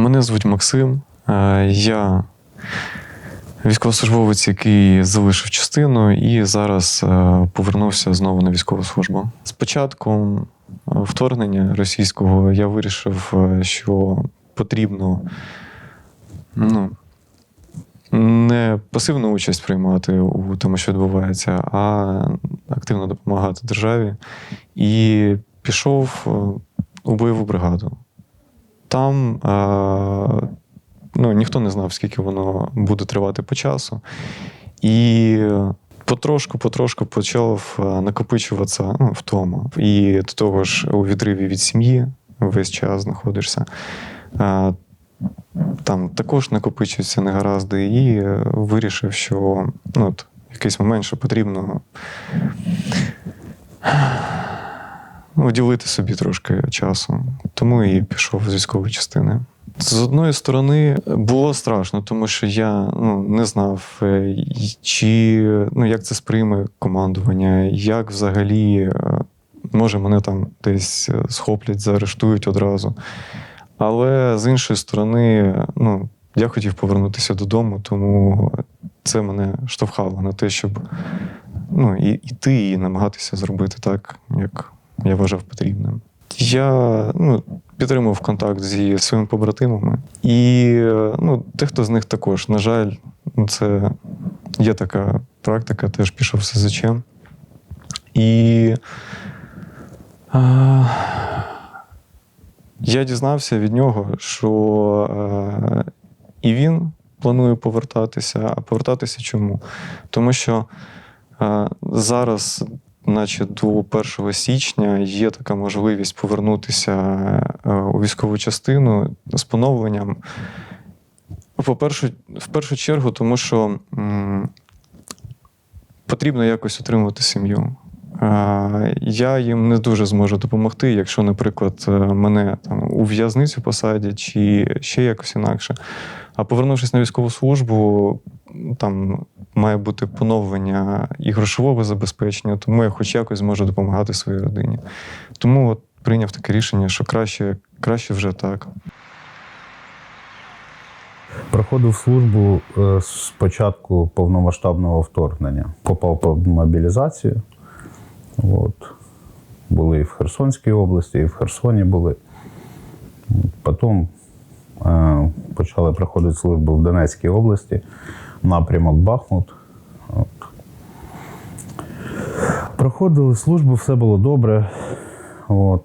Мене звуть Максим. Е, Я військовослужбовець, який залишив частину і зараз е, повернувся знову на військову службу. З початком е, вторгнення російського я вирішив, що потрібно ну, не пасивну участь приймати у тому, що відбувається, а активно допомагати державі. І пішов у бойову бригаду. Там е, ну, ніхто не знав, скільки воно буде тривати по часу. І потрошку, потрошку почав е, накопичуватися ну, втома. І до того ж, у відриві від сім'ї весь час знаходишся. Е, Там також накопичуються негаразди, і вирішив, що ну, от, в якийсь момент що потрібно ну, собі трошки часу. Тому і пішов з військової частини. З одної сторони було страшно, тому що я ну, не знав, е, чи ну, як це сприйме командування, як взагалі е, може мене там десь е, схоплять, заарештують одразу. Але з іншої сторони, ну, я хотів повернутися додому, тому це мене штовхало на те, щоб ну, і, іти і намагатися зробити так, як я вважав потрібним. Я ну, підтримував контакт зі своїми побратимами, і ну, дехто з них також, на жаль, ну, це є така практика, теж пішов в СЗЧ. І а, я дізнався від нього, що е, і він планує повертатися. А повертатися чому? Тому що е, зараз, наче до 1 січня, є така можливість повернутися е, у військову частину з поновленням. По-перше, в першу чергу, тому що м, потрібно якось утримувати сім'ю. Е, Я їм не дуже зможу допомогти, якщо, наприклад, е, мене там у в'язницю посадять чи ще якось інакше. А повернувшись на військову службу, там має бути поновлення і грошового забезпечення, тому я хоч якось зможу допомагати своїй родині. Тому от прийняв таке рішення, що краще, краще вже так. Проходив службу е, з початку повномасштабного вторгнення. Попав по мобілізацію. От. Були і в Херсонській області, і в Херсоні були. Потім е, почали проходити службу в Донецькій області, напрямок Бахмут. От. Проходили службу, все було добре. От.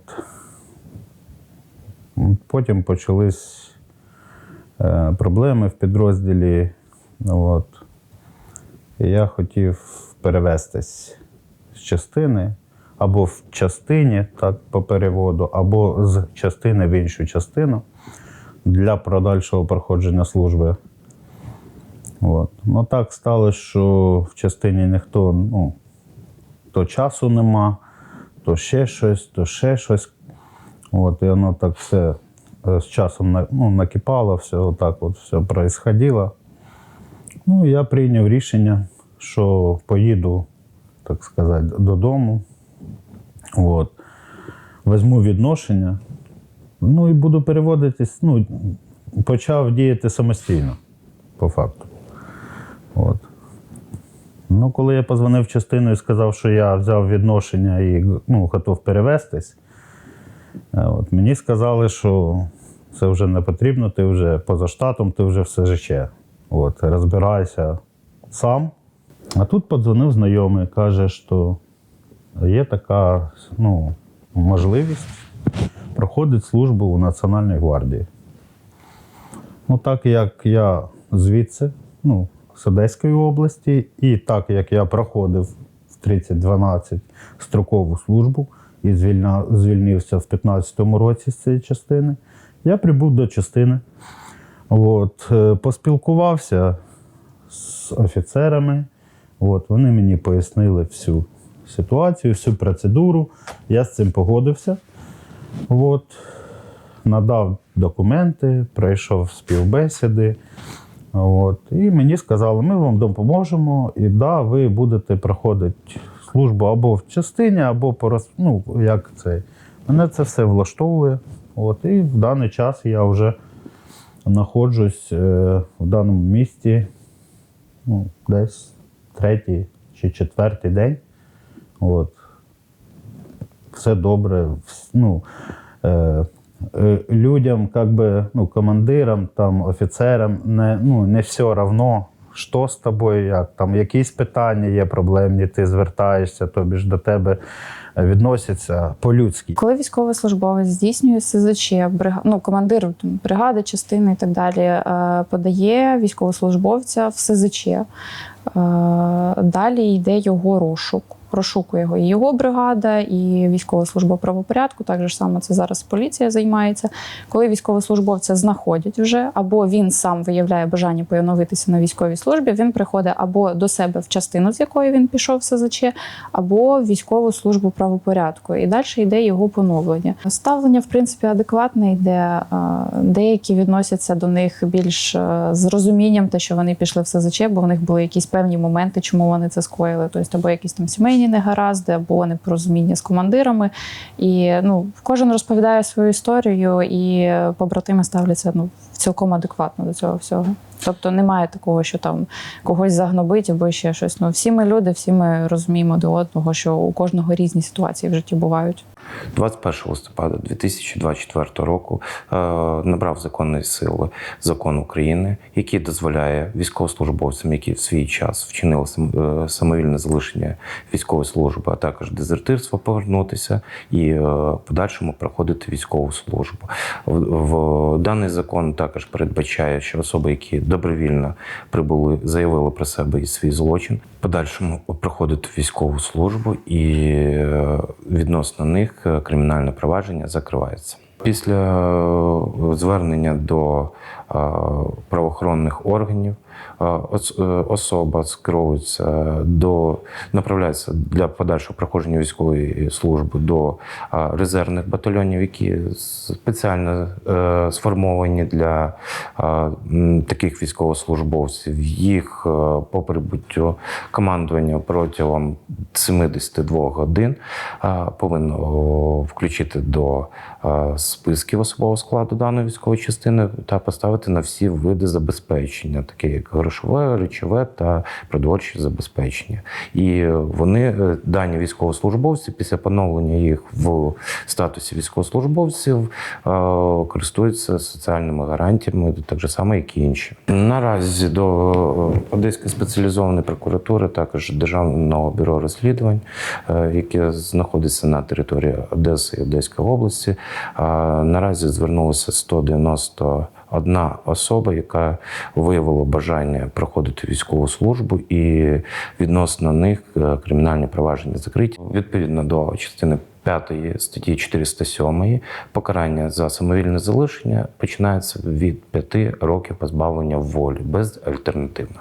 Потім почались е, проблеми в підрозділі. От. І я хотів перевестись з частини або в частині, так по переводу, або з частини в іншу частину для подальшого проходження служби. От. Ну так сталося, що в частині ніхто, ну, то часу нема, то ще щось, то ще щось. От, і воно так все е, з часом ну, накипало, все отак от все происходило. Ну, я прийняв рішення, що поїду, так сказати, додому. От. Візьму відношення, ну і буду переводитись. Ну, почав діяти самостійно, по факту. От. Ну, коли я позвонив частину і сказав, що я взяв відношення і ну, готов перевестись, е, от, мені сказали, що це вже не потрібно, ти вже поза штатом, ти вже все життя. От, розбирайся сам. А тут подзвонив знайомий, каже, що є така ну, можливість проходити службу у Національній гвардії. Ну, так як я звідси, ну, з Одеської області, і так як я проходив в 3012 строкову службу і звільнився в 15-му році з цієї частини, я прибув до частини. От, е, поспілкувався з офіцерами. От, вони мені пояснили всю ситуацію, всю процедуру. Я з цим погодився. От, надав документи, пройшов співбесіди. От, і мені сказали, ми вам допоможемо, і да, ви будете проходити службу або в частині, або по роз... ну, як це. Мене це все влаштовує. От, і в даний час я вже знаходжусь е, в даному місті ну, десь третій чи четвертий день. От. Все добре. Ну, е, людям, как би, ну, командирам, там, офіцерам не, ну, не все равно, що з тобою, як там якісь питання є проблемні, ти звертаєшся, тобі ж до тебе е, відносяться по-людськи. Коли військовослужбовець здійснює СЗЧ, брига... ну, командир бригади, частини і так далі, е, подає військовослужбовця в СЗЧ. Е, Далі йде його розшук. Розшукує його і його бригада, і військова служба правопорядку. Так же саме це зараз поліція займається. Коли військовослужбовця знаходять вже, або він сам виявляє бажання поновитися на військовій службі, він приходить або до себе в частину, з якої він пішов в СЗЧ, або в військову службу правопорядку. І далі йде його поновлення. Ставлення, в принципі, адекватне йде. Е, Деякі відносяться до них більш е, з розумінням, те, що вони пішли в СЗЧ, бо в них були якісь певні моменти, чому вони це скоїли. Тобто, або якісь там сімейні негаразди, або непорозуміння з командирами. І ну, кожен розповідає свою історію, і побратими ставляться ну, цілком адекватно до цього всього. Тобто немає такого, що там когось загнобить або ще щось. Ну, всі ми люди, всі ми розуміємо до одного, що у кожного різні ситуації в житті бувають. 21 листопада 2024 року е, набрав законної сили закон України, який дозволяє військовослужбовцям, які в свій час вчинили е, самовільне залишення військової служби, а також дезертирство, повернутися і е, подальшому проходити військову службу. В, в даний закон також передбачає, що особи, які добровільно прибули, заявили про себе і свій злочин, подальшому проходити військову службу і е, відносно них е, кримінальне провадження закривається. Після е, звернення до правоохоронних органів особа скеровується до направляється для подальшого проходження військової служби до е, резервних батальйонів, які спеціально е, сформовані для е, таких військовослужбовців. Їх е, по прибуттю командування протягом 72 годин е, повинно включити до е, списків особового складу даної військової частини та поставити на всі види забезпечення, такі як грошове, речове та продовольче забезпечення. І вони, е, дані військовослужбовці, після поновлення їх в статусі військовослужбовців, е, користуються соціальними гарантіями, так же само, як і інші. Наразі до е, Одеської спеціалізованої прокуратури, також Державного бюро розслідувань, яке знаходиться на території Одеси і Одеської області. Наразі звернулося 191 особа, яка виявила бажання проходити військову службу, і відносно них е, кримінальні провадження закриті. Відповідно до частини 5 статті 407 покарання за самовільне залишення починається від 5 років позбавлення волі безальтернативно.